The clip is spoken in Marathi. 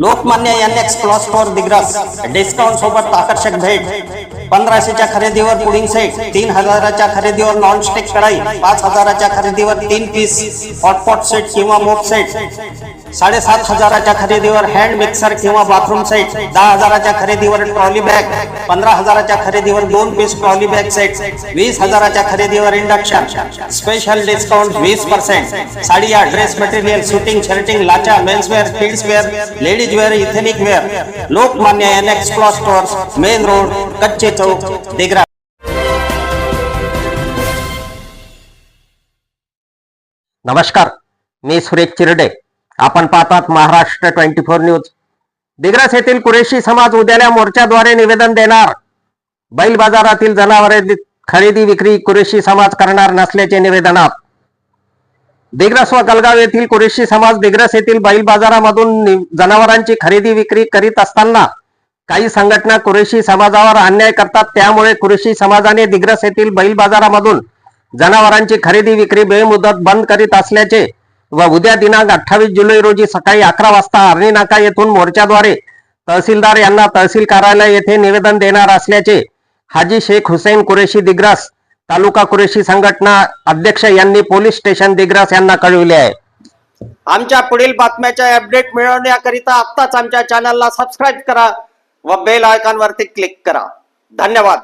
Lokmanya N X class four Digras discount सोबत आकर्षक भेट. पंधराशेच्या खरेदीवर पुडिंग सेट तीन हजाराच्या खरेदीवर नॉन स्टिक कढाई पाच हजाराच्या खरेदीवर तीन पीस हॉटपॉट सेट किंवा मोप सेट साडेसात हजाराच्या खरेदीवर हँड मिक्सर किंवा बाथरूम सेट दहा हजाराच्या खरेदीवर ट्रॉली बॅग पंधरा हजाराच्या खरेदीवर दोन पीस ट्रॉली बॅग सेट वीस हजाराच्या खरेदीवर इंडक्शन स्पेशल डिस्काउंट वीस पर्सेंट साडिया dress material shooting shirting लाचा menswear kids wear ladies wear ethnic wear Lokmanya N X class stores main road Kacche Chowk Digras नमस्कार मी सुरेश चिरडे. आपण पाहतात Maharashtra twenty four news. Digras येथील कुरेशी समाज उद्याला मोर्चाद्वारे निवेदन देणार. बैल बाजारातील जनावरे खरेदी विक्री कुरेशी समाज करणार नसल्याचे निवेदनात. दिग्रस व गलगाव येथील कुरेशी समाज दिग्रस येथील बैल बाजारामधून जनावरांची खरेदी विक्री करीत असताना काही संघटना कुरेशी समाजावर अन्याय करतात. त्यामुळे कुरेशी समाजाने दिग्रस येथील बैल बाजारामधून जनावरांची खरेदी विक्री बेमुदत बंद करीत असल्याचे व उद्या दिनांक अठ्ठावीस जुलै रोजी सकाळी अकरा वाजता अर्णी नाका येथून मोर्चाद्वारे तहसीलदार यांना तहसील कार्यालय येथे निवेदन देणार असल्याचे हाजी शेख हुसेन कुरेशी दिग्रस तालुका कुरेशी संघटना अध्यक्ष यांनी पोलीस स्टेशन दिग्रस यांना कळविले आहे. आमच्या पुढील बातम्याच्या अपडेट मिळवण्याकरिता आत्ताच आमच्या चॅनलला सबस्क्राईब करा व बेल आयकॉनवरती क्लिक करा. धन्यवाद.